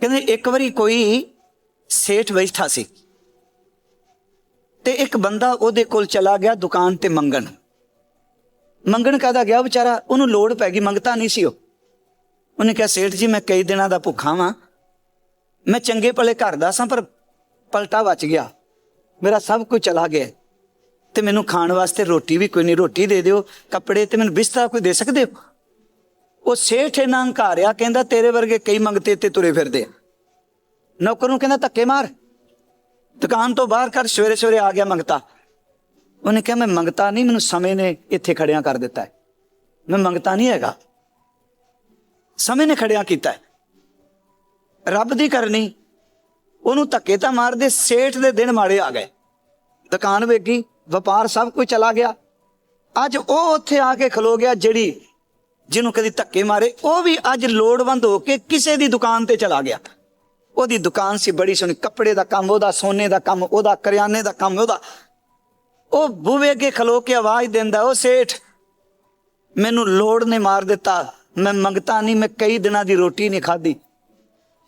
ਕਹਿੰਦੇ ਇੱਕ ਵਾਰੀ ਕੋਈ ਸੇਠ ਬੈਠਾ ਸੀ ਤੇ ਇੱਕ ਬੰਦਾ ਉਹਦੇ ਕੋਲ ਚਲਾ ਗਿਆ ਦੁਕਾਨ ਤੇ ਮੰਗਣ। ਮੰਗਣ ਕਾਹਦਾ ਗਿਆ ਵਿਚਾਰਾ? ਉਹਨੂੰ ਲੋੜ ਪੈ ਗਈ, ਮੰਗਤਾ ਨਹੀਂ ਸੀ ਉਹ। ਉਹਨੇ ਕਿਹਾ, ਸੇਠ ਜੀ, ਮੈਂ ਕਈ ਦਿਨਾਂ ਦਾ ਭੁੱਖਾ ਵਾਂ। ਮੈਂ ਚੰਗੇ ਭਲੇ ਘਰ ਦਾ ਸਾਂ, ਪਰ ਪਲਟਾ ਬਚ ਗਿਆ। ਮੇਰਾ ਸਭ ਕੁਝ ਚਲਾ ਗਿਆ। ਤੇ ਮੈਨੂੰ ਖਾਣ ਵਾਸਤੇ ਰੋਟੀ ਵੀ ਕੋਈ ਨਹੀਂ, ਰੋਟੀ ਦੇ ਦਿਓ, ਕੱਪੜੇ ਤੇ ਮੈਨੂੰ ਬਿਸਤਰਾ ਕੋਈ ਦੇ ਸਕਦੇ ਹੋ? ਉਹ ਸੇਠ ਇਹਨਾਂ ਹੰਕਾਰਿਆ ਕਹਿੰਦਾ ਤੇਰੇ ਵਰਗੇ ਕਈ ਮੰਗਤੇ ਤੇ ਤੁਰੇ ਫਿਰਦੇ ਆ। ਨੌਕਰ ਨੂੰ ਕਹਿੰਦਾ ਧੱਕੇ ਮਾਰ। ਦੁਕਾਨ ਤੋਂ ਬਾਹਰ ਕਰ, ਸਵੇਰੇ ਸਵੇਰੇ ਆ ਗਿਆ ਮੰਗਤਾ। ਉਹਨੇ ਕਿਹਾ, ਮੈਂ ਮੰਗਤਾ ਨਹੀਂ, ਮੈਨੂੰ ਸਮੇਂ ਨੇ ਇੱਥੇ ਖੜਿਆ ਕਰ ਦਿੱਤਾ ਹੈ। ਮੈਂ ਮੰਗਤਾ ਨਹੀਂ ਹੈਗਾ। ਸਮੇਂ ਨੇ ਖੜਿਆ ਕੀਤਾ ਹੈ। ਰੱਬ ਦੀ ਕਰਨੀ। ਉਹਨੂੰ ਧੱਕੇ ਤਾਂ ਮਾਰਦੇ, ਸੇਠ ਦੇ ਦਿਨ ਮਾੜੇ ਆ ਗਏ। ਦੁਕਾਨ ਵੇਗੀ ਵਪਾਰ ਸਭ ਕੁਝ ਚਲਾ ਗਿਆ। ਅੱਜ ਉਹ ਉੱਥੇ ਆ ਕੇ ਖਲੋ ਗਿਆ ਜਿਹੜੀ ਜਿਹਨੂੰ ਕਦੀ ਧੱਕੇ ਮਾਰੇ, ਉਹ ਵੀ ਅੱਜ ਲੋੜਵੰਦ ਹੋ ਕੇ ਕਿਸੇ ਦੀ ਦੁਕਾਨ ਤੇ ਚਲਾ ਗਿਆ। ਉਹਦੀ ਦੁਕਾਨ ਸੀ ਬੜੀ ਸੋਹਣੀ, ਕੱਪੜੇ ਦਾ ਕੰਮ, ਉਹਦਾ ਸੋਨੇ ਦਾ ਕੰਮ, ਉਹਦਾ ਕਰਿਆਨੇ ਦਾ ਕੰਮ, ਉਹਦਾ। ਉਹ ਬੂਵੇ ਅੱਗੇ ਖਲੋ ਕੇ ਆਵਾਜ਼ ਦਿੰਦਾ, ਉਹ ਸੇਠ, ਮੈਨੂੰ ਲੋੜ ਨੇ ਮਾਰ ਦਿੱਤਾ। ਮੈਂ ਮੰਗਤਾ ਨਹੀਂ, ਮੈਂ ਕਈ ਦਿਨਾਂ ਦੀ ਰੋਟੀ ਨਹੀਂ ਖਾਧੀ।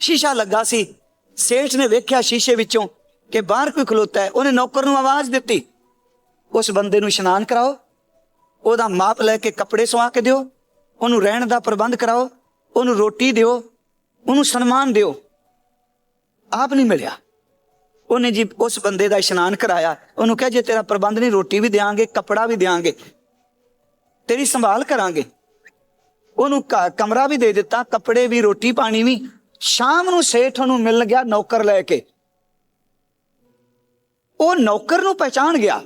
ਸ਼ੀਸ਼ਾ ਲੱਗਾ ਸੀ। ਸੇਠ ਨੇ ਵੇਖਿਆ ਸ਼ੀਸ਼ੇ ਵਿੱਚੋਂ ਕਿ ਬਾਹਰ ਕੋਈ ਖਲੋਤਾ ਹੈ। ਉਹਨੇ ਨੌਕਰ ਨੂੰ ਆਵਾਜ਼ ਦਿੱਤੀ। ਉਸ ਬੰਦੇ ਨੂੰ ਇਸ਼ਨਾਨ ਕਰਾਓ। ਉਹਦਾ ਮਾਪ ਲੈ ਕੇ ਕੱਪੜੇ ਸਵਾ ਕੇ ਦਿਓ। ਉਹਨੂੰ ਰਹਿਣ ਦਾ ਪ੍ਰਬੰਧ ਕਰਾਓ, ਉਹਨੂੰ ਰੋਟੀ ਦਿਓ, ਉਹਨੂੰ ਸਨਮਾਨ ਦਿਓ। ਆਪ ਨਹੀਂ ਮਿਲਿਆ। ਉਹਨੇ ਜੀ ਉਸ ਬੰਦੇ ਦਾ ਇਸ਼ਨਾਨ ਕਰਾਇਆ। ਉਹਨੂੰ ਕਿਹਾ, ਜੇ ਤੇਰਾ ਪ੍ਰਬੰਧ ਨਹੀਂ, ਰੋਟੀ ਵੀ ਦੇਾਂਗੇ ਕੱਪੜਾ ਵੀ ਦੇਾਂਗੇ ਤੇਰੀ ਸੰਭਾਲ ਕਰਾਂਗੇ। ਉਹਨੂੰ ਘ- ਕਮਰਾ ਵੀ ਦੇ ਦਿੱਤਾ, ਕੱਪੜੇ ਵੀ, ਰੋਟੀ ਪਾਣੀ ਵੀ। ਸ਼ਾਮ ਨੂੰ ਸੇਠ ਉਹਨੂੰ ਮਿਲ ਗਿਆ ਨੌਕਰ ਲੈ ਕੇ। ਉਹ ਨੌਕਰ ਨੂੰ ਪਹਿਚਾਣ ਗਿਆ।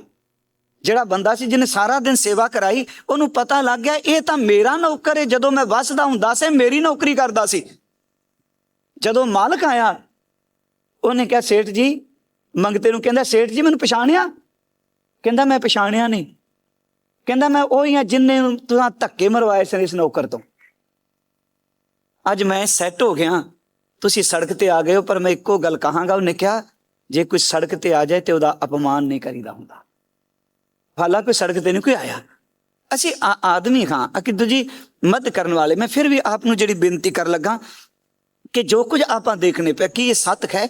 ਜਿਹੜਾ ਬੰਦਾ ਸੀ ਜਿਹਨੇ ਸਾਰਾ ਦਿਨ ਸੇਵਾ ਕਰਾਈ, ਉਹਨੂੰ ਪਤਾ ਲੱਗ ਗਿਆ, ਇਹ ਤਾਂ ਮੇਰਾ ਨੌਕਰ ਹੈ ਜਦੋਂ ਮੈਂ ਵਸਦਾ ਹੁੰਦਾ ਸੀ, ਮੇਰੀ ਨੌਕਰੀ ਕਰਦਾ ਸੀ। ਜਦੋਂ ਮਾਲਕ ਆਇਆ, ਉਹਨੇ ਕਿਹਾ, ਸੇਠ ਜੀ ਮੰਗਤੇ ਨੂੰ ਕਹਿੰਦਾ, ਸੇਠ ਜੀ, ਮੈਨੂੰ ਪਛਾਣਿਆ? ਕਹਿੰਦਾ, ਮੈਂ ਪਛਾਣਿਆ ਨਹੀਂ। ਕਹਿੰਦਾ, ਮੈਂ ਉਹੀ ਆ ਜਿੰਨੇ ਨੂੰ ਤੁਸੀਂ ਧੱਕੇ ਮਰਵਾਏ ਸਨ ਇਸ ਨੌਕਰ ਤੋਂ। ਅੱਜ ਮੈਂ ਸੈੱਟ ਹੋ ਗਿਆ, ਤੁਸੀਂ ਸੜਕ ਤੇ ਆ ਗਏ ਹੋ, ਪਰ ਮੈਂ ਇੱਕੋ ਗੱਲ ਕਹਾਂਗਾ, ਉਹਨੇ ਕਿਹਾ, ਜੇ ਕੋਈ ਸੜਕ ਤੇ ਆ ਜਾਏ ਤੇ ਉਹਦਾ ਅਪਮਾਨ ਨਹੀਂ ਕਰੀਦਾ ਹੁੰਦਾ। ਹਾਲਾਂਕਿ ਸੜਕ ਤੇ ਨਹੀਂ ਕੋਈ ਆਇਆ। ਅਸੀਂ ਆ- ਆਦਮੀ ਹਾਂ। ਅਕਿਦ ਜੀ ਮਦਦ ਕਰਨ ਵਾਲੇ। ਮੈਂ ਫਿਰ ਵੀ ਆਪ ਨੂੰ ਜਿਹੜੀ ਬੇਨਤੀ ਕਰ ਲੱਗਾ ਕਿ ਜੋ ਕੁਝ ਆਪਾਂ ਦੇਖਣੇ ਪਿਆ, ਕਿ ਇਹ ਸੱਤ ਹੈ?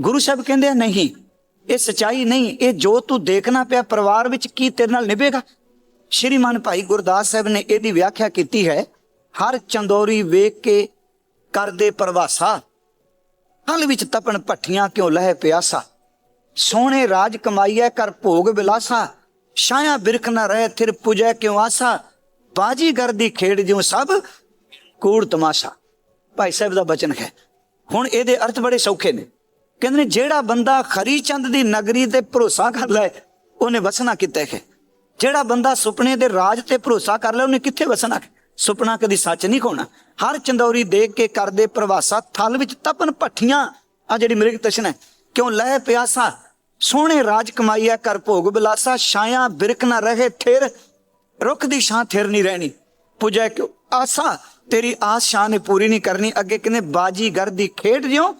ਗੁਰੂ ਸਾਹਿਬ ਕਹਿੰਦੇ ਆ, ਨਹੀਂ, ਇਹ ਸਚਾਈ ਨਹੀਂ, ਇਹ ਜੋ ਤੂੰ ਦੇਖਣਾ ਪਿਆ, ਪਰਿਵਾਰ ਵਿੱਚ ਕੀ ਤੇਰੇ ਨਾਲ ਨਿਭੇਗਾ? ਸ਼੍ਰੀਮਾਨ ਭਾਈ ਗੁਰਦਾਸ ਸਾਹਿਬ ਨੇ ਇਹਦੀ ਵਿਆਖਿਆ ਕੀਤੀ ਹੈ, ਹਰ ਚੰਦੋਰੀ ਵੇਖ ਕੇ ਕਰਦੇ ਪਰਵਾਸਾ। ਹਲ ਵਿੱਚ ਤਪਣ ਭੱਠੀਆਂ ਕਿਉਂ ਲਹਿ ਪਿਆਸਾ? ਸੋਹਣੇ ਰਾਜ ਕਮਾਈਐ ਕਰ ਭੋਗ ਬਿਲਾਸਾ। ਛਾਇਆ ਬਿਰਖ ਨਾ ਰਹਿ, ਥਿਰ ਪੁਜੈ ਕਿਉ ਆਸਾ? ਬਾਜੀਗਰ ਦੀ ਖੇਡ ਜਿਉ ਸਭ, ਕੂੜ ਤਮਾਸ਼ਾ। ਭਾਈ ਸਾਹਿਬ ਦਾ ਬਚਨ ਹੈ। ਹੁਣ ਇਹਦੇ ਅਰਥ ਬੜੇ ਸੌਖੇ ਨੇ। ਕਹਿੰਦੇ ਨੇ, ਜਿਹੜਾ ਬੰਦਾ ਖਰੀ ਚੰਦ ਦੀ ਨਗਰੀ ਤੇ ਭਰੋਸਾ ਕਰ ਲੈ ਉਹਨੇ ਵਸਣਾ ਕਿੱਥੇ ਹੈ? ਜਿਹੜਾ ਬੰਦਾ ਸੁਪਨੇ ਦੇ ਰਾਜ ਤੇ ਭਰੋਸਾ ਕਰ ਲੈ ਉਹਨੇ ਕਿੱਥੇ ਵਸਣਾ ਸੁਪਨਾ ਕਦੀ ਸੱਚ ਨਹੀਂ ਹੋਣਾ ਹਰ ਚੰਦੌਰੀ ਦੇਖ ਕੇ ਕਰਦੇ ਪ੍ਰਵਾਸਾ, ਥਲ ਵਿੱਚ ਤਪਨ ਭੱਠੀਆਂ। ਆ ਜਿਹੜੀ ਮ੍ਰਿਗ ਤਸ਼ਨਾ ਕਿਉਂ ਲੈ ਪਿਆਸਾ? ਸੋਹਣੇ ਰਾਜ ਕਮਾਈਆ ਕਰ ਭੋਗ ਬਿਲਾਸਾ, ਛਾਇਆ ਬਿਰਕ ਨਾ ਰਹੇ ਥਿਰ, ਰੁੱਖ ਦੀ ਛਾਂ ਥਿਰ ਨਹੀਂ ਰਹਿਣੀ। ਪੁਜੈ ਕਿਉ? ਆਸਾ, ਤੇਰੀ ਆਸ ਸ਼ਾਂ ਨੇ ਪੂਰੀ ਨਹੀਂ ਕਰਨੀ। ਅੱਗੇ ਕਹਿੰਦੇ ਬਾਜੀਗਰ ਦੀ ਖੇਡ ਜਿਉ?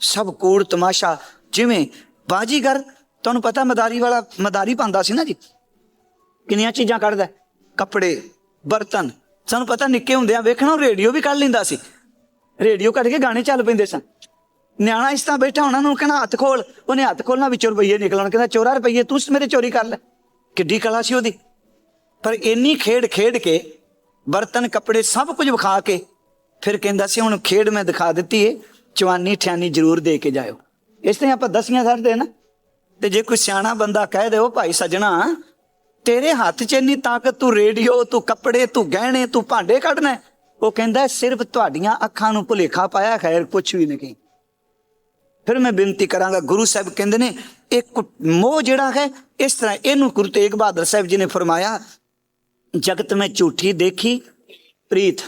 ਸਭ ਕੂੜ ਤਮਾਸ਼ਾ। ਜਿਵੇਂ ਬਾਜੀਗਰ, ਤੁਹਾਨੂੰ ਪਤਾ ਮਦਾਰੀ ਵਾਲਾ, ਮਦਾਰੀ ਪਾਉਂਦਾ ਸੀ ਨਾ ਜੀ? ਕਿੰਨੀਆਂ ਚੀਜ਼ਾਂ ਕੱਢਦਾ? ਕੱਪੜੇ, ਬਰਤਨ। ਸਾਨੂੰ ਪਤਾ ਨਿੱਕੇ ਹੁੰਦਿਆਂ ਵੇਖਣਾ, ਰੇਡੀਓ ਵੀ ਕੱਢ ਲੈਂਦਾ ਸੀ। ਰੇਡੀਓ ਕੱਢ ਕੇ ਗਾਣੇ ਚੱਲ ਪੈਂਦੇ ਸਨ। ਨਿਆਣਾ ਇਸ ਤਰ੍ਹਾਂ ਬੈਠਾ ਉਹਨਾਂ ਨੂੰ ਕਹਿੰਦਾ ਹੱਥ ਖੋਲ। ਉਹਨੇ ਹੱਥ ਖੋਲਣਾ, ਵਿੱਚੋਂ ਰੁਪਈਏ ਨਿਕਲਣ। ਕਹਿੰਦਾ, ਚੋਰਾ ਰੁਪਈਏ, ਤੂੰ ਮੇਰੇ ਚੋਰੀ ਕਰ ਲੈ। ਕਿੱਡੀ ਕਲਾ ਸੀ ਉਹਦੀ। ਪਰ ਇੰਨੀ ਖੇਡ ਖੇਡ ਕੇ, ਬਰਤਨ, ਕੱਪੜੇ ਸਭ ਕੁਝ ਵਿਖਾ ਕੇ, ਫਿਰ ਕਹਿੰਦਾ ਸੀ, ਹੁਣ ਖੇਡ ਮੈਂ ਦਿਖਾ ਦਿੱਤੀ ਏ ਚਵਾਨੀ ਠਿਆਨੀ ਜ਼ਰੂਰ ਦੇ ਕੇ ਜਾਇਓ। ਇਸ ਤਰ੍ਹਾਂ ਆਪਾਂ ਦਸੀਆਂ ਛੱਡਦੇ ਨਾ। ਤੇ ਜੇ ਕੋਈ ਸਿਆਣਾ ਬੰਦਾ ਕਹਿ ਦੇ ਉਹ ਭਾਈ ਸਜਣਾ, ਤੇਰੇ ਹੱਥ 'ਚ ਇੰਨੀ ਤਾਕਤ, ਤੂੰ ਰੇਡੀਓ, ਤੂੰ ਕੱਪੜੇ, ਤੂੰ ਗਹਿਣੇ, ਤੂੰ ਭਾਂਡੇ ਕੱਢਣਾ ਉਹ ਕਹਿੰਦਾ, ਸਿਰਫ ਤੁਹਾਡੀਆਂ ਅੱਖਾਂ ਨੂੰ ਭੁਲੇਖਾ ਪਾਇਆ, ਖੈਰ, ਕੁਛ ਵੀ ਨਹੀਂ। ਫਿਰ ਮੈਂ ਬੇਨਤੀ ਕਰਾਂਗਾ ਗੁਰੂ ਸਾਹਿਬ ਕਹਿੰਦੇ ਨੇ ਇਹ ਕੁ- ਮੋਹ ਜਿਹੜਾ ਹੈ ਇਸ ਤਰ੍ਹਾਂ ਇਹਨੂੰ ਗੁਰੂ ਤੇਗ ਬਹਾਦਰ ਸਾਹਿਬ ਜੀ ਨੇ ਫਰਮਾਇਆ ਜਗਤ ਮੈਂ ਝੂਠੀ ਦੇਖੀ ਪ੍ਰੀਤ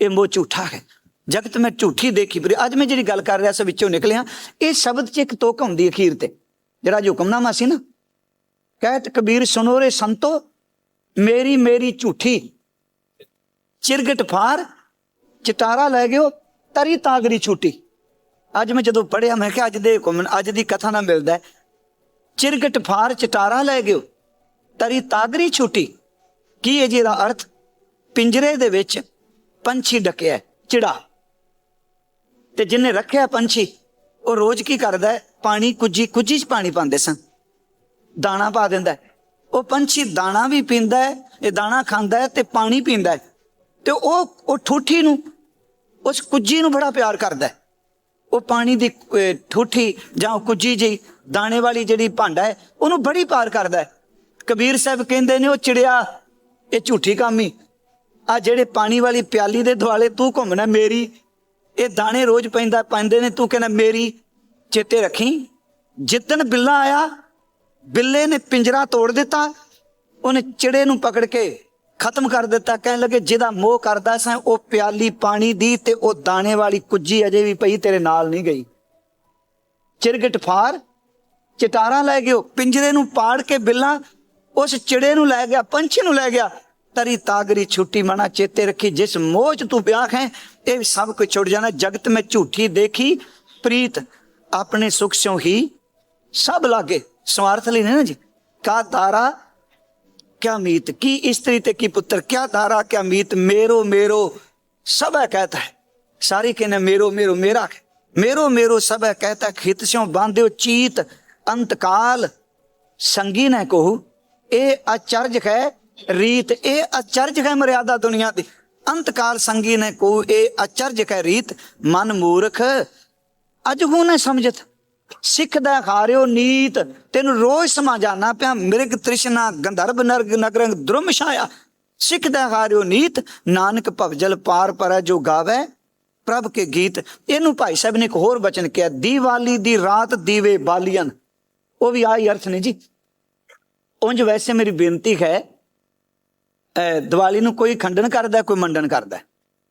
ਇਹ ਮੋਹ ਝੂਠਾ ਹੈ ਜਗਤ ਮੈਂ ਝੂਠੀ ਦੇਖੀ ਪ੍ਰੀਤ ਅੱਜ ਮੈਂ ਜਿਹੜੀ ਗੱਲ ਕਰ ਰਿਹਾ ਸੀ ਵਿੱਚੋਂ ਨਿਕਲਿਆ ਇਹ ਸ਼ਬਦ 'ਚ ਇੱਕ ਤੋਕ ਹੁੰਦੀ ਅਖੀਰ ਤੇ ਜਿਹੜਾ ਅੱਜ ਹੁਕਮਨਾਮਾ ਸੀ ਨਾ ਕਹਿਤ ਕਬੀਰ ਸੁਨੋ ਰੇ ਸੰਤੋ ਮੇਰੀ ਮੇਰੀ ਝੂਠੀ ਚਿਰਗਟ ਫਾਰ ਚਟਾਰਾ ਲੈ ਗਿਓ ਤਰੀ ਤਾਗਰੀ ਛੂਟੀ ਅੱਜ ਮੈਂ ਜਦੋਂ ਪੜਿਆ ਮੈਂ ਕਿਹਾ ਅੱਜ ਦੇ ਹੁਕਮ ਅੱਜ ਦੀ ਕਥਾ ਨਾਲ ਮਿਲਦਾ ਚਿਰਗਟ ਫਾਰ ਚਟਾਰਾ ਲੈ ਗਿਓ, ਤਰੀ ਤਾਗਰੀ ਛੂਟੀ। ਕੀ ਹੈ ਜੀ ਇਹਦਾ ਅਰਥ? ਪਿੰਜਰੇ ਦੇ ਵਿੱਚ ਪੰਛੀ ਡਕਿਆ ਚਿੜਾ। ਤੇ ਜਿਨੇ ਰੱਖਿਆ ਪੰਛੀ, ਉਹ ਰੋਜ਼ ਕੀ ਕਰਦਾ ਪਾਣੀ ਕੁੱਜੀ ਕੁੱਜੀ ਚ ਪਾਣੀ ਪਾਉਂਦੇ ਸਨ। ਦਾਣਾ ਪਾ ਦਿੰਦਾ ਉਹ ਪੰਛੀ ਦਾਣਾ ਵੀ ਪੀਂਦਾ ਹੈ, ਇਹ ਦਾਣਾ ਖਾਂਦਾ ਹੈ ਤੇ ਪਾਣੀ ਪੀਂਦਾ ਹੈ। ਤੇ ਉਹ ਉਹ ਠੂਠੀ ਨੂੰ, ਉਸ ਕੁੱਜੀ ਨੂੰ ਬੜਾ ਪਿਆਰ ਕਰਦਾ ਹੈ। ਉਹ ਪਾਣੀ ਦੀ ਠੂਠੀ ਜਾਂ ਉਹ ਕੁੱਜੀ ਜੀ ਦਾਣੇ ਵਾਲੀ ਜਿਹੜੀ ਭਾਂਡਾ ਹੈ, ਉਹਨੂੰ ਬੜੀ ਪਿਆਰ ਕਰਦਾ ਹੈ। ਕਬੀਰ ਸਾਹਿਬ ਕਹਿੰਦੇ ਨੇ, ਉਹ ਚਿੜਿਆ, ਇਹ ਝੂਠੀ ਕਾਮੀ ਆ ਜਿਹੜੇ ਪਾਣੀ ਵਾਲੀ ਪਿਆਲੀ ਦੇ ਦੁਆਲੇ ਤੂੰ ਘੁੰਮਣਾ ਮੇਰੀ, ਇਹ ਦਾਣੇ ਰੋਜ਼ ਪੈਂਦਾ, ਪੈਂਦੇ ਨੇ, ਤੂੰ ਕਹਿੰਦਾ ਮੇਰੀ ਚੇਤੇ ਰੱਖੀ। ਜਿੱਦਣ ਬਿੱਲਾ ਆਇਆ, ਬਿੱਲੇ ਨੇ ਪਿੰਜਰਾ ਤੋੜ ਦਿੱਤਾ, ਉਹਨੇ ਚਿੜੇ ਨੂੰ ਪਕੜ ਕੇ ਖਤਮ ਕਰ ਦਿੱਤਾ। ਕਹਿਣ ਲੱਗੇ, ਜਿਹਦਾ ਮੋਹ ਕਰਦਾ ਸਾਂ, ਉਹ ਪਿਆਲੀ ਪਾਣੀ ਦੀ ਤੇ ਉਹ ਦਾਣੇ ਵਾਲੀ ਕੁੱਜੀ ਅਜੇ ਵੀ ਪਈ, ਤੇਰੇ ਨਾਲ ਨਹੀਂ ਗਈ। ਚਿਰਗਟ ਫਾਰ, ਚਟਾਰਾ ਲੈ ਗਿਓ, ਪਿੰਜਰੇ ਨੂੰ ਪਾੜ ਕੇ ਬਿੱਲਾ, ਉਸ ਚਿੜੇ ਨੂੰ ਲੈ ਗਿਆ, ਪੰਛੀ ਨੂੰ ਲੈ ਗਿਆ। ਤਰੀ ਤਾਗਰੀ ਛੁੱਟੀ ਮਨਾ ਚੇਤੇ ਰੱਖੀ, ਜਿਸ ਮੋਹ ਚ ਤੂੰ ਵਿਆਹ ਹੈ, ਇਹ ਸਭ ਕੁਝ ਛੁੱਟ ਜਾਣਾ। ਜਗਤ ਮੈਂ ਝੂਠੀ ਦੇਖੀ, ਪ੍ਰੀਤ ਆਪਣੇ ਸੁਖ ਸਿਉ ਹੀ ਸਭ ਲਾਗੇ। ਸਵਾਰਥ ਲਈ ਨਹੀਂ ਨਾ ਜੀ। ਕਾ ਤਾਰਾ क्या मीत की स्त्री ते की पुत्र क्या धारा क्या मीत मेरो मेरो सब है कहता है सारी कहने मेरो मेरो मेरा है। मेरो मेरो सब है कहता है खित स्यों बांध्यो चीत अंतकाल संगी न कहू ए अचरज है रीत ए अचरज है मर्यादा दुनिया दी अंतकाल संगी ने कहू ए अचरज है रीत मन मूर्ख ਅਜ ਹੂੰ ਨਾ ਸਮਝਤ ਸਿੱਖ ਦਾ ਖਾਰਿਓ ਨੀਤ, ਤੈਨੂੰ ਰੋਜ਼ ਸਮਾ ਜਾਣਾ ਪਿਆ ਮਿਰਗ ਤ੍ਰਿਸ਼ਨਾ ਗੰਧਰਵ ਨਰਗ ਨਗਰੰਗ ਦ੍ਰੁਮ ਛਾਇਆ। ਸਿੱਖਦਾ ਖਾਰਿਓ ਨੀਤ, ਨਾਨਕ ਭਵਜਲ ਪਾਰ ਪਰੈ ਜੋ ਗਾਵੇ। ਪ੍ਰਭ ਕੇ ਗੀਤ, ਇਹਨੂੰ ਭਾਈ ਸਾਹਿਬ ਨੇ ਇੱਕ ਹੋਰ ਬਚਨ ਕਿਹਾ, ਦੀਵਾਲੀ ਦੀ ਰਾਤ ਦੀਵੇ ਬਾਲੀਆਂ। ਉਹ ਵੀ ਆਹੀ ਅਰਥ ਨੇ ਜੀ। ਉਂਝ ਵੈਸੇ ਮੇਰੀ ਬੇਨਤੀ ਹੈ, ਅਹ ਦੀਵਾਲੀ ਨੂੰ ਕੋਈ ਖੰਡਨ ਕਰਦਾ, ਕੋਈ ਮੰਡਨ ਕਰਦਾ।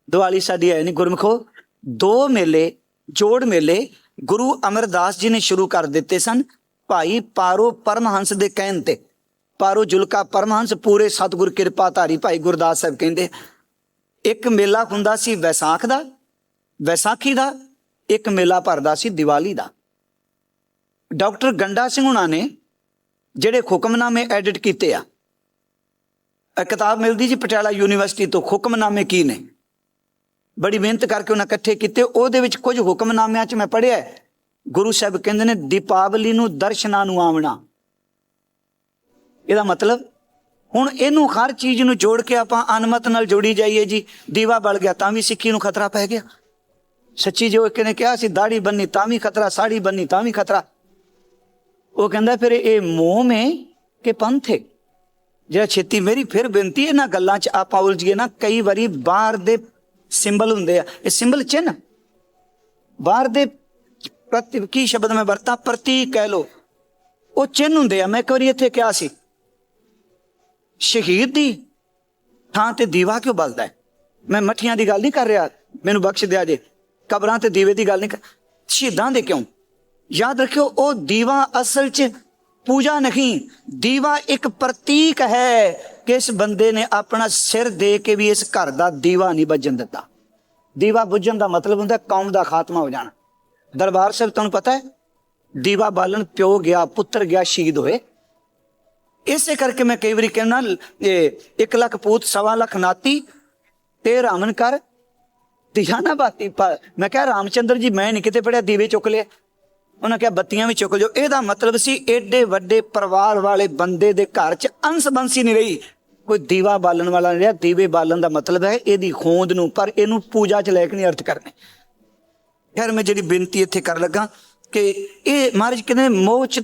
ਦੀਵਾਲੀ ਸਾਡੀ ਹੈ ਨਹੀਂ ਗੁਰਮਖੋ। ਦੋ ਮੇਲੇ, ਜੋੜ ਮੇਲੇ ਗੁਰੂ ਅਮਰਦਾਸ ਜੀ ਨੇ ਸ਼ੁਰੂ ਕਰ ਦਿੱਤੇ ਸਨ, ਭਾਈ ਪਾਰੋ ਪਰਮਹੰਸ ਦੇ ਕਹਿਣ ਤੇ। ਪਾਰੋ ਜੁਲਕਾ ਪਰਮਹੰਸ ਪੂਰੇ ਸਤਿਗੁਰ ਕਿਰਪਾ ਧਾਰੀ ਭਾਈ ਗੁਰਦਾਸ ਸਾਹਿਬ ਕਹਿੰਦੇ ਇੱਕ ਮੇਲਾ ਹੁੰਦਾ ਸੀ ਵੈਸਾਖ ਦਾ, ਵੈਸਾਖੀ ਦਾ, ਇੱਕ ਮੇਲਾ ਭਰਦਾ ਸੀ ਦੀਵਾਲੀ ਦਾ। ਡਾਕਟਰ ਗੰਡਾ ਸਿੰਘ ਹੁਣਾਂ ਨੇ ਜਿਹੜੇ ਹੁਕਮਨਾਮੇ ਐਡਿਟ ਕੀਤੇ ਆ, ਇਹ ਕਿਤਾਬ ਮਿਲਦੀ ਜੀ ਪਟਿਆਲਾ ਯੂਨੀਵਰਸਿਟੀ ਤੋਂ ਹੁਕਮਨਾਮੇ ਕੀ ਨੇ? ਬੜੀ ਮਿਹਨਤ ਕਰਕੇ ਉਹਨਾਂ ਇਕੱਠੇ ਕੀਤੇ। ਉਹਦੇ ਵਿੱਚ ਕੁਝ ਹੁਕਮਨਾਮਿਆਂ 'ਚ ਮੈਂ ਪੜ੍ਹਿਆ ਗੁਰੂ ਸਾਹਿਬ ਕਹਿੰਦੇ ਨੇ, ਦੀਪਾਵਲੀ ਨੂੰ ਦਰਸ਼ਨਾਂ ਨੂੰ ਆਵਣਾ। ਇਹਦਾ ਮਤਲਬ, ਹੁਣ ਇਹਨੂੰ ਹਰ ਚੀਜ਼ ਨੂੰ ਜੋੜ ਕੇ ਆਪਾਂ ਅਨਮਤ ਨਾਲ ਜੋੜੀ ਜਾਈਏ ਜੀ। ਦੀਵਾ ਬਲ ਗਿਆ ਤਾਂ ਵੀ ਸਿੱਖੀ ਨੂੰ ਖਤਰਾ ਪੈ ਗਿਆ। ਸੱਚੀ ਜੋ ਇੱਕ ਨੇ ਕਿਹਾ ਸੀ ਦਾੜੀ ਬੰਨੀ ਤਾਂ ਵੀ ਖਤਰਾ, ਸਾੜੀ ਬੰਨੀ ਤਾਂ ਵੀ ਖਤਰਾ। ਉਹ ਕਹਿੰਦਾ, ਫਿਰ ਇਹ ਮੋਹ ਮੇ ਕਿ ਪੰਥ ਹੈ? ਜਿਹੜਾ ਛੇਤੀ ਮੇਰੀ ਫਿਰ ਬੇਨਤੀ ਇਹਨਾਂ ਗੱਲਾਂ 'ਚ ਆਪਾਂ ਉਲਝੀਏ ਨਾ। ਕਈ ਵਾਰੀ ਬਾਹਰ ਦੇ ਸਿੰਬਲ ਹੁੰਦੇ ਆ। ਇਹ ਸਿੰਬਲ ਚਿੰਨ ਬਾਹਰ ਦੇ ਪ੍ਰਤੀ ਕੀ ਸ਼ਬਦ ਮੈਂ ਵਰਤਾਂ? ਪ੍ਰਤੀਕ ਕਹਿ ਲੋ ਉਹ ਚਿੰਨ ਹੁੰਦੇ ਆ। ਮੈਂ ਇੱਕ ਵਾਰੀ ਇੱਥੇ ਕਿਹਾ ਸੀ। ਸ਼ਹੀਦ ਦੀ ਥਾਂ ਤੇ ਦੀਵਾ ਕਿਉਂ ਬਲਦਾ ਹੈ? ਮੈਂ ਮੱਠੀਆਂ ਦੀ ਗੱਲ ਨਹੀਂ ਕਰ ਰਿਹਾ। ਮੈਨੂੰ ਬਖਸ਼ ਦਿਆ ਜੇ। ਕਬਰਾਂ ਤੇ ਦੀਵੇ ਦੀ ਗੱਲ ਨਹੀਂ ਕਰ ਸ਼ਹੀਦਾਂ ਦੇ ਕਿਉਂ? ਯਾਦ ਰੱਖਿਓ, ਉਹ ਦੀਵਾ ਅਸਲ 'ਚ ਪੂਜਾ ਨਹੀਂ ਦੀਵਾ ਇੱਕ ਪ੍ਰਤੀਕ ਹੈ ਕਿ ਇਸ ਬੰਦੇ ਨੇ ਆਪਣਾ ਸਿਰ ਦੇ ਕੇ ਵੀ ਇਸ ਘਰ ਦਾ ਦੀਵਾ ਨਹੀਂ ਵੱਜਣ ਦਿੱਤਾ ਦੀਵਾ ਬੁੱਝਣ ਦਾ ਮਤਲਬ ਹੁੰਦਾ ਕੌਮ ਦਾ ਖਾਤਮਾ ਹੋ ਜਾਣਾ ਦਰਬਾਰ ਸਾਹਿਬ ਤੁਹਾਨੂੰ ਪਤਾ ਹੈ ਦੀਵਾ ਬਾਲਣ ਪਿਓ ਗਿਆ ਪੁੱਤਰ ਗਿਆ ਸ਼ਹੀਦ ਹੋਏ ਇਸੇ ਕਰਕੇ ਮੈਂ ਕਈ ਵਾਰੀ ਕਹਿੰਦਾ ਇਹ 1 ਲੱਖ ਪੂਤ ਸਵਾ ਲੱਖ ਨਾਤੀ ਤੇ ਰਾਮਨ ਕਰ ਦਿਸ਼ਾ ਨਾ ਬਾਤੀ ਪਾ- ਮੈਂ ਕਿਹਾ ਰਾਮਚੰਦਰ ਜੀ ਮੈਂ ਨਹੀਂ ਕਿਤੇ ਪੜਿਆ ਦੀਵੇ ਚੁੱਕ ਲਿਆ ਉਹਨਾਂ ਕਿਹਾ, ਬੱਤੀਆਂ ਵੀ ਚੁੱਕ ਲਿਓ। ਇਹਦਾ ਮਤਲਬ ਸੀ ਐਡੇ ਵੱਡੇ ਪਰਿਵਾਰ ਵਾਲੇ ਬੰਦੇ ਦੇ ਘਰ 'ਚ ਅੰਸ ਬੰਸੀ ਨਹੀਂ ਰਹੀ। ਕੋਈ ਦੀਵਾ ਬਾਲਣ ਵਾਲਾ ਨਹੀਂ ਰਿਹਾ। ਦੀਵੇ ਬਾਲਣ ਦਾ ਮਤਲਬ ਹੈ ਇਹਦੀ ਖੋਂਦ ਨੂੰ, ਪਰ ਇਹਨੂੰ ਪੂਜਾ 'ਚ ਲੈ ਕੇ ਨਹੀਂ ਅਰਥ ਕਰਨੇ। ਖੈਰ, ਮੈਂ ਜਿਹੜੀ ਬੇਨਤੀ ਇੱਥੇ ਕਰਨ ਲੱਗਾ ਕਿ ਇਹ ਮਹਾਰਾਜ ਕਹਿੰਦੇ ਮੋਹ 'ਚ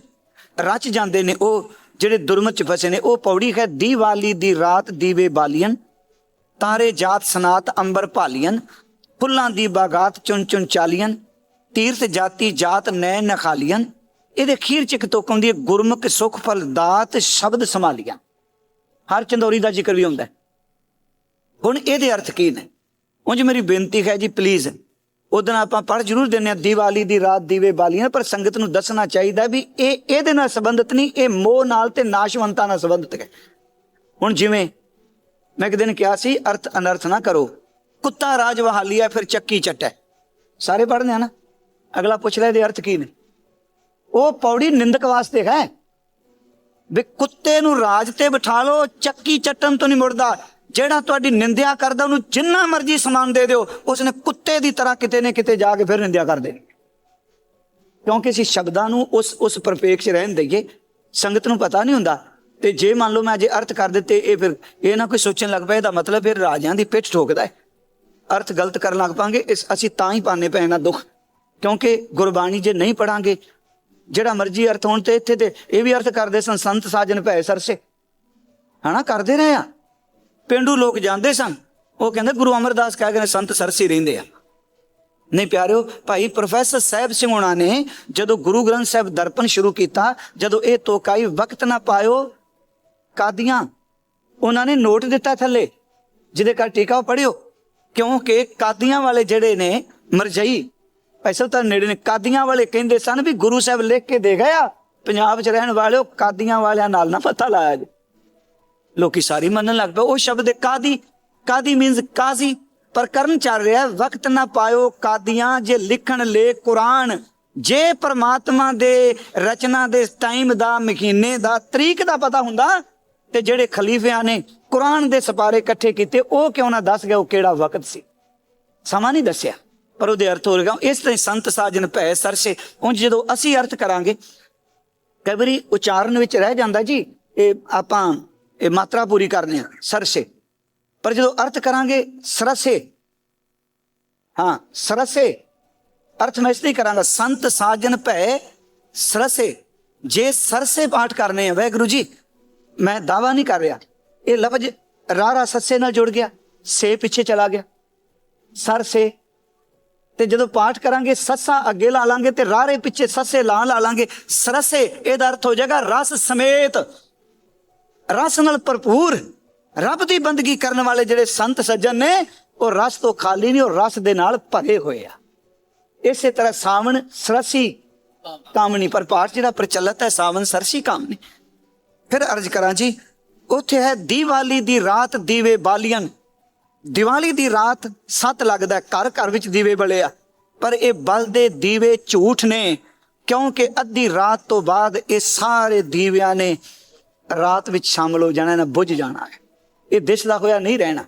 ਰਚ ਜਾਂਦੇ ਨੇ। ਉਹ ਜਿਹੜੇ ਦੁਰਮਤ 'ਚ ਫਸੇ ਨੇ, ਉਹ ਪੌੜੀ ਹੈ ਦੀਵਾਲੀ ਦੀ ਰਾਤ ਦੀਵੇ ਬਾਲੀਆਂ, ਤਾਰੇ ਜਾਤ ਸਨਾਤ ਅੰਬਰ ਭਾਲੀਆਂ, ਫੁੱਲਾਂ ਦੀ ਬਾਗਾਤ ਚੁਣ ਚੁਣ ਚਾਲੀਆਂ ਤੀਰਥ ਜਾਤੀ ਜਾਤ ਨੈ ਨਖਾਲੀਆਂ ਇਹਦੇ ਖੀਰ ਚ ਇੱਕ ਤੁਕ ਆਉਂਦੀ ਹੈ, ਗੁਰਮੁਖ, ਸੁਖ, ਫਲ, ਦਾਤ, ਸ਼ਬਦ ਸੰਭਾਲੀਆਂ। ਹਰ ਚੰਦੋਰੀ ਦਾ ਜ਼ਿਕਰ ਵੀ ਹੁੰਦਾ ਹੁਣ ਇਹਦੇ ਅਰਥ ਕੀ ਨੇ? ਉਂਝ ਮੇਰੀ ਬੇਨਤੀ ਹੈ ਜੀ ਪਲੀਜ਼ ਉਦੋਂ ਆਪਾਂ ਪੜ ਜ਼ਰੂਰ ਦਿੰਨੇ ਆ ਦੀਵਾਲੀ ਦੀ ਰਾਤ ਦੀਵੇ ਬਾਲੀਆਂ, ਪਰ ਸੰਗਤ ਨੂੰ ਦੱਸਣਾ ਚਾਹੀਦਾ ਵੀ ਇਹ ਇਹਦੇ ਨਾਲ ਸੰਬੰਧਿਤ ਨਹੀਂ, ਇਹ ਮੋਹ ਨਾਲ ਤੇ ਨਾਸ਼ਵੰਤਾ ਨਾਲ ਸੰਬੰਧਿਤ ਹੈ। ਹੁਣ ਜਿਵੇਂ ਮੈਂ ਇੱਕ ਦਿਨ ਕਿਹਾ ਸੀ, ਅਰਥ ਅਨਰਥ ਨਾ ਕਰੋ। ਕੁੱਤਾ ਰਾਜ ਵਹਾਲੀ ਹੈ, ਫਿਰ ਚੱਕੀ ਚੱਟੈ। ਸਾਰੇ ਪੜ੍ਹਦੇ ਆ ਨਾ? ਅਗਲਾ ਪੁੱਛ ਲੈ ਇਹਦੇ ਅਰਥ ਕੀ ਨੇ? ਉਹ ਪੌੜੀ ਨਿੰਦਕ ਵਾਸਤੇ ਹੈ। ਵੀ ਕੁੱਤੇ ਨੂੰ ਰਾਜ ਤੇ ਬਿਠਾ ਲਓ, ਚੱਕੀ ਚੱਟਣ ਤੋਂ ਨਹੀਂ ਮੁੜਦਾ। ਜਿਹੜਾ ਤੁਹਾਡੀ ਨਿੰਦਿਆ ਕਰਦਾ, ਉਹਨੂੰ ਜਿੰਨਾ ਮਰਜ਼ੀ ਸਮਾਨ ਦੇ ਦਿਓ, ਉਸਨੇ ਕੁੱਤੇ ਦੀ ਤਰ੍ਹਾਂ ਕਿਤੇ ਨੇ ਕਿਤੇ ਜਾ ਕੇ ਫਿਰ ਨਿੰਦਿਆ ਕਰ ਦੇਣੀ। ਕਿਉਂਕਿ ਅਸੀਂ ਸ਼ਬਦਾਂ ਨੂੰ ਉਸ ਉਸ ਪਰਪੇਖ 'ਚ ਰਹਿਣ ਦਈਏ। ਸੰਗਤ ਨੂੰ ਪਤਾ ਨਹੀਂ ਹੁੰਦਾ। ਤੇ ਜੇ ਮੰਨ ਲਓ ਮੈਂ ਜੇ ਅਰਥ ਕਰ ਦਿੱਤੇ, ਇਹ ਫਿਰ ਇਹ ਨਾ ਕੋਈ ਸੋਚਣ ਲੱਗ ਪਿਆ ਇਹਦਾ ਮਤਲਬ ਫਿਰ ਰਾਜਿਆਂ ਦੀ ਪਿੱਠ ਠੋਕਦਾ ਹੈ। ਅਰਥ ਗਲਤ ਕਰਨ ਲੱਗ ਪਾਂਗੇ, ਇਸ ਅਸੀਂ ਤਾਂ ਹੀ ਪਾਣੇ ਪੈਣਾ ਦੁੱਖ। ਕਿਉਂਕਿ ਗੁਰਬਾਣੀ ਜੇ ਨਹੀਂ ਪੜਾਂਗੇ, ਜਿਹੜਾ ਮਰਜ਼ੀ ਅਰਥ ਹੋਣ ਤੇ ਇੱਥੇ ਤੇ ਇਹ ਵੀ ਅਰਥ ਕਰਦੇ ਸਨ, ਸੰਤ ਸਾਜਨ ਭੈ ਸਰਸੇ। ਹਨਾ, ਕਰਦੇ ਰਹੇ ਆ। ਪਿੰਡੂ ਲੋਕ ਜਾਂਦੇ ਸਨ। ਉਹ ਕਹਿੰਦੇ, ਗੁਰੂ ਅਮਰਦਾਸ ਕਹਿ ਗਏ ਸੰਤ ਸਰਸੇ ਰਹਿੰਦੇ ਆ। ਨਹੀਂ ਪਿਆਰਿਓ, ਭਾਈ ਪ੍ਰੋਫੈਸਰ ਸਾਹਿਬ ਸਿੰਘ ਹੋਣਾ ਨੇ ਜਦੋਂ ਗੁਰੂ ਗ੍ਰੰਥ ਸਾਹਿਬ ਦਰਪਣ ਸ਼ੁਰੂ ਕੀਤਾ, ਜਦੋਂ ਇਹ ਤੋਕਾਈ ਵਕਤ ਨਾ ਪਾਇਓ, ਕਾਦੀਆਂ, ਉਹਨਾਂ ਨੇ ਨੋਟ ਦਿੱਤਾ ਥੱਲੇ, ਜਿਹਦੇ ਕਰ ਟੀਕਾ ਪੜਿਓ ਕਿਉਂਕਿ ਕਾਦੀਆਂ ਵਾਲੇ ਜਿਹੜੇ ਨੇ, ਮਰਜਈ ਐਸਾ ਤਾਂ ਨੇੜੇ ਨੇ। ਕਾਦੀਆਂ ਵਾਲੇ ਕਹਿੰਦੇ ਸਨ ਵੀ ਗੁਰੂ ਸਾਹਿਬ ਲਿਖ ਕੇ ਦੇ ਗਿਆ। ਪੰਜਾਬ 'ਚ ਰਹਿਣ ਵਾਲਿਓ, ਕਾਦੀਆਂ ਵਾਲਿਆਂ ਨਾਲ ਨਾ ਪਤਾ ਲਾਇਆ ਜੀ। ਲੋਕੀ ਸਾਰੀ ਮੰਨਣ ਲੱਗ ਪਏ, ਉਹ ਸ਼ਬਦ ਕਾਦੀ? ਕਾਦੀ ਮੀਨਸ ਕਾਜ਼ੀ? ਪਰ ਕਰਨ ਚੱਲ ਰਿਹਾ, ਵਕਤ ਨਾ ਪਾਇਓ ਕਾਦੀਆਂ, ਜੇ ਲਿਖਣ ਲੈ ਕੁਰਾਨ। ਜੇ ਪ੍ਰਮਾਤਮਾ ਦੇ ਰਚਨਾ ਦੇ ਟਾਈਮ ਦਾ, ਮਹੀਨੇ ਦਾ, ਤਰੀਕ ਦਾ ਪਤਾ ਹੁੰਦਾ, ਤੇ ਜਿਹੜੇ ਖਲੀਫਿਆਂ ਨੇ ਕੁਰਾਨ ਦੇ ਸਪਾਰੇ ਇਕੱਠੇ ਕੀਤੇ, ਉਹ ਕਿਉਂ ਨਾ ਦੱਸ ਗਿਆ ਉਹ ਕਿਹੜਾ ਵਕਤ ਸੀ? ਸਮਾਂ ਨਹੀਂ ਦੱਸਿਆ। ਪਰ ਉਹਦੇ ਅਰਥ ਹੋ ਰਿਹਾ ਇਸ ਤਰ੍ਹਾਂ ਹੀ ਸੰਤ ਸਾਜਨ ਭੈ ਸਰਸੇ ਉਂਝ ਜਦੋਂ ਅਸੀਂ ਅਰਥ ਕਰਾਂਗੇ, ਕਈ ਵਾਰੀ ਉਚਾਰਨ ਵਿੱਚ ਰਹਿ ਜਾਂਦਾ ਜੀ, ਇਹ ਆਪਾਂ ਇਹ ਮਾਤਰਾ ਪੂਰੀ ਕਰਨੇ ਆ, ਸਰਸੇ। ਪਰ ਜਦੋਂ ਅਰਥ ਕਰਾਂਗੇ, ਸਰਸੇ। ਹਾਂ, ਸਰਸੇ। ਅਰਥ ਮੈਂ ਇਸ ਲਈ ਕਰਾਂਗਾ, ਸੰਤ ਸਾਜਨ ਭੈ ਸਰਸੇ। ਜੇ ਸਰਸੇ ਪਾਠ ਕਰਨੇ ਆ, ਵਾਹਿਗੁਰੂ ਜੀ, ਮੈਂ ਦਾਵਾ ਨਹੀਂ ਕਰ ਰਿਹਾ। ਇਹ ਲਫ਼ਜ਼ ਰਾਰਾ ਸੱਸੇ ਨਾਲ ਜੁੜ ਗਿਆ, ਸੇ ਪਿੱਛੇ ਚਲਾ ਗਿਆ। ਸਰਸੇ ਤੇ ਜਦੋਂ ਪਾਠ ਕਰਾਂਗੇ, ਸੱਸਾ ਅੱਗੇ ਲਾ ਲਾਂਗੇ ਤੇ ਰਾਰੇ ਪਿੱਛੇ ਸੱਸੇ ਲਾ ਲਾ ਲਾਂਗੇ, ਸਰਸੇ ਇਹਦਾ ਅਰਥ ਹੋ ਜਾਏਗਾ ਰਸ ਸਮੇਤ। ਰਸ ਨਾਲ ਭਰਪੂਰ ਰੱਬ ਦੀ ਬੰਦਗੀ ਕਰਨ ਵਾਲੇ ਜਿਹੜੇ ਸੰਤ ਸੱਜਣ ਨੇ, ਉਹ ਰਸ ਤੋਂ ਖਾਲੀ ਨਹੀਂ, ਉਹ ਰਸ ਦੇ ਨਾਲ ਭਰੇ ਹੋਏ ਆ। ਇਸੇ ਤਰ੍ਹਾਂ ਸਾਵਣ ਸਰਸੀ ਕਾਮਣੀ ਪਰ ਪਾਠ ਜਿਹੜਾ ਪ੍ਰਚਲਿਤ ਹੈ, ਸਾਵਣ ਸਰਸੀ ਕਾਮਣੀ ਫਿਰ ਅਰਜ਼ ਕਰਾਂ ਜੀ, ਉੱਥੇ ਹੈ ਦੀਵਾਲੀ ਦੀ ਰਾਤ ਦੀਵੇ ਬਾਲੀਆਂ ਦੀਵਾਲੀ ਦੀ ਰਾਤ ਸੱਤ ਲੱਗਦਾ ਘਰ ਘਰ ਵਿੱਚ ਦੀਵੇ ਬਲੇ ਆ। ਪਰ ਇਹ ਬਲਦੇ ਦੀਵੇ ਝੂਠ ਨੇ, ਕਿਉਂਕਿ ਅੱਧੀ ਰਾਤ ਤੋਂ ਬਾਅਦ ਇਹ ਸਾਰੇ ਦੀਵਿਆਂ ਨੇ ਰਾਤ ਵਿੱਚ ਸ਼ਾਮਲ ਹੋ ਜਾਣਾ ਨਾ ਬੁਝ ਜਾਣਾ ਹੈ। ਇਹ ਦਿਸਦਾ ਹੋਇਆ ਨਹੀਂ ਰਹਿਣਾ।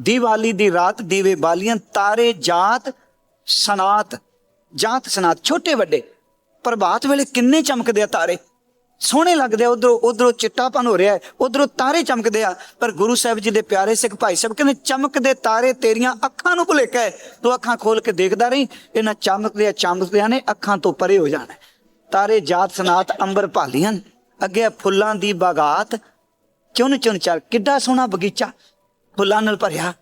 ਦੀਵਾਲੀ ਦੀ ਰਾਤ ਦੀਵੇ ਬਾਲੀਆਂ, ਤਾਰੇ ਜਾਤ, ਸਨਾਤ ਜਾਤ, ਸਨਾਤ, ਛੋਟੇ ਵੱਡੇ। ਪ੍ਰਭਾਤ ਵੇਲੇ ਕਿੰਨੇ ਚਮਕਦੇ ਆ ਤਾਰੇ। ਸੋਹਣੇ ਲੱਗਦੇ ਆ ਉਧਰੋਂ ਉਧਰੋਂ ਚਿੱਟਾਪਨ ਹੋ ਰਿਹਾ ਹੈ ਉਧਰੋਂ ਤਾਰੇ ਚਮਕਦੇ ਆ। ਪਰ ਗੁਰੂ ਸਾਹਿਬ ਜੀ ਦੇ ਪਿਆਰੇ ਸਿੱਖ ਭਾਈ ਸਾਹਿਬ ਕਹਿੰਦੇ ਚਮਕਦੇ ਤਾਰੇ ਤੇਰੀਆਂ ਅੱਖਾਂ ਨੂੰ ਭੁਲੇਖਾ ਹੈ। ਤੂੰ ਅੱਖਾਂ ਖੋਲ ਕੇ ਦੇਖਦਾ ਰਹੀ ਇਹਨਾਂ ਚਮਕਦੇ ਆ ਚਮਕਦਿਆਂ ਨੇ ਅੱਖਾਂ ਤੋਂ ਪਰੇ ਹੋ ਜਾਣਾ ਤਾਰੇ ਜਾਤ ਸਨਾਤ ਅੰਬਰ ਭਾਲੀਆਂ ਅੱਗੇ ਫੁੱਲਾਂ ਦੀ ਬਾਗਾਤ। ਚੁਣ ਚੁਣ ਚੱਲ ਕਿੱਡਾ ਸੋਹਣਾ ਬਗੀਚਾ ਫੁੱਲਾਂ ਨਾਲ ਭਰਿਆ।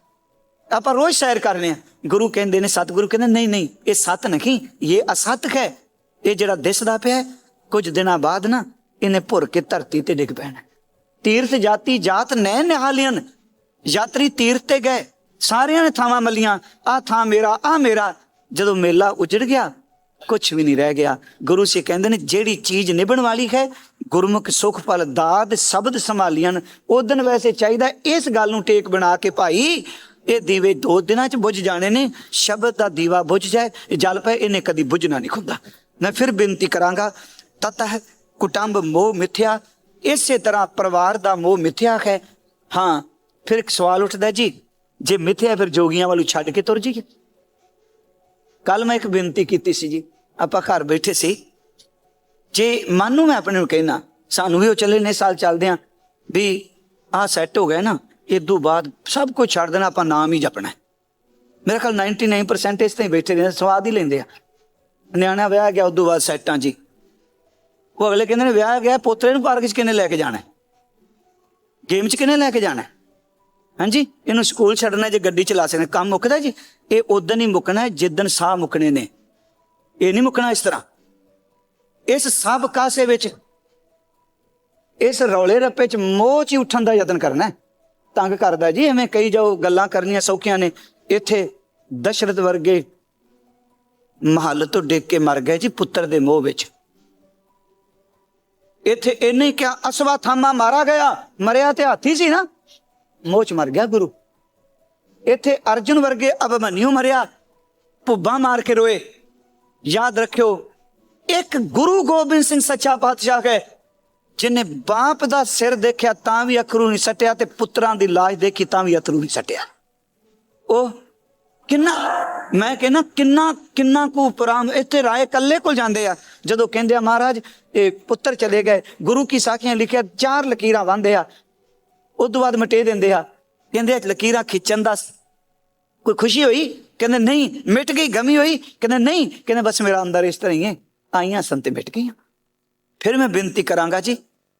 ਆਪਾਂ ਰੋਜ਼ ਸੈਰ ਕਰਨੇ ਆ ਗੁਰੂ ਕਹਿੰਦੇ ਨੇ ਸਤਿਗੁਰੂ ਕਹਿੰਦੇ ਨਹੀਂ ਨਹੀਂ ਇਹ ਸਤ ਨਹੀਂ ਇਹ ਅਸਤ ਹੈ। ਇਹ ਜਿਹੜਾ ਦਿਸਦਾ ਪਿਆ ਹੈ, ਕੁਝ ਦਿਨਾਂ ਬਾਅਦ ਨਾ ਇਹਨੇ ਭੁਰ ਕੇ ਧਰਤੀ ਤੇ ਡਿੱਗ ਪੈਣਾ। ਤੀਰਥ ਜਾਤੀ ਜਾਤ ਨੈ ਨਿਹਾਲੀਆਂ ਯਾਤਰੀ ਤੀਰਥ ਤੇ ਗਏ। ਸਾਰਿਆਂ ਨੇ ਥਾਵਾਂ ਮੱਲੀਆਂ। ਆ ਥਾਂ ਮੇਰਾ, ਆ ਮੇਰਾ। ਜਦੋਂ ਮੇਲਾ ਉਜੜ ਗਿਆ ਕੁਝ ਵੀ ਨਹੀਂ ਰਹਿ ਗਿਆ। ਗੁਰੂ ਸੀ ਕਹਿੰਦੇ ਨੇ, ਜਿਹੜੀ ਚੀਜ਼ ਨਿਭਣ ਵਾਲੀ ਹੈ, ਗੁਰਮੁਖ ਸੁਖ ਫਲ ਦਾਦ ਸ਼ਬਦ ਸੰਭਾਲੀਆਂ ਉਹ ਦਿਨ ਵੈਸੇ ਚਾਹੀਦਾ ਇਸ ਗੱਲ ਨੂੰ ਟੇਕ ਬਣਾ ਕੇ ਭਾਈ, ਇਹ ਦੀਵੇ ਦੋ ਦਿਨਾਂ ਚ ਬੁਝ ਜਾਣੇ ਨੇ। ਸ਼ਬਦ ਦਾ ਦੀਵਾ ਬੁਝ ਜਾਏ, ਜਲ ਪਏ, ਇਹਨੇ ਕਦੀ ਬੁਝਣਾ ਨਹੀਂ ਖੁੰਦਾ ਮੈਂ ਫਿਰ ਬੇਨਤੀ ਕਰਾਂਗਾ ਤਤ ਹੈ ਕੁਟੰਬ ਮੋਹ ਮਿਥਿਆ, ਇਸੇ ਤਰ੍ਹਾਂ ਪਰਿਵਾਰ ਦਾ ਮੋਹ ਮਿਥਿਆ ਹੈ। ਹਾਂ, ਫਿਰ ਇੱਕ ਸਵਾਲ ਉੱਠਦਾ ਜੀ, ਜੇ ਮਿਥਿਆ ਫਿਰ ਜੋਗੀਆਂ ਵੱਲੋਂ ਛੱਡ ਕੇ ਤੁਰ ਜੀਏ ਕੱਲ ਮੈਂ ਇੱਕ ਬੇਨਤੀ ਕੀਤੀ ਸੀ ਜੀ, ਆਪਾਂ ਘਰ ਬੈਠੇ ਸੀ। ਜੇ ਮਨ ਨੂੰ ਮੈਂ ਆਪਣੇ ਨੂੰ ਕਹਿਣਾ, ਸਾਨੂੰ ਵੀ ਉਹ ਚੱਲੇ ਨੇ, ਸਾਲ ਚੱਲਦੇ ਆ, ਵੀ ਆਹ ਸੈੱਟ ਹੋ ਗਿਆ ਨਾ ਇਦੋਂ ਬਾਅਦ ਸਭ ਕੁਝ ਛੱਡ ਦੇਣਾ, ਆਪਾਂ ਨਾਮ ਹੀ ਜਪਣਾ। ਹੈ। ਮੇਰੇ ਖਿਆਲ 99% ਇਸ ਤੇ ਹੀ ਬੈਠੇ ਨੇ ਸਵਾਦ ਹੀ ਲੈਂਦੇ ਆ। ਨਿਆਣਾ ਵਿਆਹ ਗਿਆ ਉਦੋਂ ਬਾਅਦ ਸੈੱਟਾਂ ਜੀ। ਉਹ ਅਗਲੇ ਕਹਿੰਦੇ ਨੇ ਵਿਆਹ ਗਿਆ, ਪੋਤਰੇ ਨੂੰ ਪਾਰਕ 'ਚ ਕਿਨੇ ਲੈ ਕੇ ਜਾਣਾ? ਗੇਮ 'ਚ ਕਿਨੇ ਲੈ ਕੇ ਜਾਣਾ? ਹਾਂਜੀ, ਇਹਨੂੰ ਸਕੂਲ ਛੱਡਣਾ ਜੇ ਗੱਡੀ ਚਲਾ ਸਕਦੇ। ਕੰਮ ਮੁੱਕਦਾ ਜੀ? ਇਹ ਉਦੋਂ ਹੀ ਮੁੱਕਣਾ ਹੈ ਜਿੱਦਣ ਸਾਹ ਮੁੱਕਣੇ ਨੇ। ਇਹ ਨਹੀਂ ਮੁੱਕਣਾ ਇਸ ਤਰ੍ਹਾਂ। ਇਸ ਸਭ ਕਾਸੇ ਵਿੱਚ, ਇਸ ਰੌਲੇ ਰੱਪੇ 'ਚ ਮੋਹ 'ਚ ਹੀ ਉੱਠਣ ਦਾ ਯਤਨ ਕਰਨਾ ਤੰਗ ਕਰਦਾ ਜੀ, ਐਵੇਂ ਕਈ ਜੋ ਗੱਲਾਂ ਕਰਨੀਆਂ ਸੌਖੀਆਂ ਨੇ। ਇੱਥੇ ਦਸ਼ਰਥ ਵਰਗੇ ਮਹੱਲ ਤੋਂ ਡਿੱਗ ਕੇ ਮਰ ਗਏ ਜੀ, ਪੁੱਤਰ ਦੇ ਮੋਹ ਵਿੱਚ। ਇੱਥੇ ਇਹਨੇ ਕਿਹਾ ਅਸਵਾਥਾਮਾ ਮਾਰਾ ਗਿਆ, ਮਰਿਆ ਤੇ ਹਾਥੀ ਸੀ ਨਾ। ਮੋਹ ਮਰ ਗਿਆ ਗੁਰੂ। ਇੱਥੇ ਅਰਜੁਨ ਵਰਗੇ ਅਭਮਨਿਊ ਮਰਿਆ, ਭੁੱਬਾ ਮਾਰ ਕੇ ਰੋਏ। ਯਾਦ ਰੱਖਿਓ, ਇੱਕ ਗੁਰੂ ਗੋਬਿੰਦ ਸਿੰਘ ਸੱਚਾ ਪਾਤਸ਼ਾਹ ਹੈ ਜਿਹਨੇ ਬਾਪ ਦਾ ਸਿਰ ਦੇਖਿਆ ਤਾਂ ਵੀ ਅਖਰੂ ਨਹੀਂ ਸਟਿਆ ਤੇ ਪੁੱਤਰਾਂ ਦੀ ਲਾਸ਼ ਦੇਖੀ ਤਾਂ ਵੀ ਅਥਰੂ ਨਹੀਂ ਸਟਿਆ। ਉਹ ਕਿੰਨਾ, ਮੈਂ ਕਹਿੰਦਾ ਕਿੰਨਾ ਕਿੰਨਾ ਕੁ ਉਪਰਾਮ ਇੱਥੇ ਰਾਏ ਕੱਲੇ ਕੋਲ ਜਾਂਦੇ ਆ। ਜਦੋਂ ਕਹਿੰਦੇ ਆ, ਮਹਾਰਾਜ, ਇਹ ਪੁੱਤਰ ਚਲੇ ਗਏ, ਗੁਰੂ ਕੀ ਸਾਖੀਆਂ ਲਿਖਿਆ, ਚਾਰ ਲਕੀਰਾਂ ਵਾਂਦੇ ਆ। ਉਸ ਤੋਂ ਬਾਅਦ ਮਟੇ ਦਿੰਦੇ ਆ। ਕਹਿੰਦੇ ਆ ਲਕੀਰਾਂ ਖਿੱਚਣ ਦਾ ਕੋਈ ਖੁਸ਼ੀ ਹੋਈ? ਕਹਿੰਦੇ, ਨਹੀਂ, ਮਿਟ ਗਈ, ਗਮੀ ਹੋਈ? ਕਹਿੰਦੇ, ਨਹੀਂ। ਕਹਿੰਦੇ, ਬਸ ਮੇਰਾ ਅੰਦਰ ਇਸ ਤਰ੍ਹਾਂ ਹੀ ਹੈ। ਆਈਆਂ ਸੰਤੇ ਮਿਟ ਗਈਆਂ। ਫਿਰ ਮੈਂ ਬੇਨਤੀ ਕਰਾਂਗਾ ਜੀ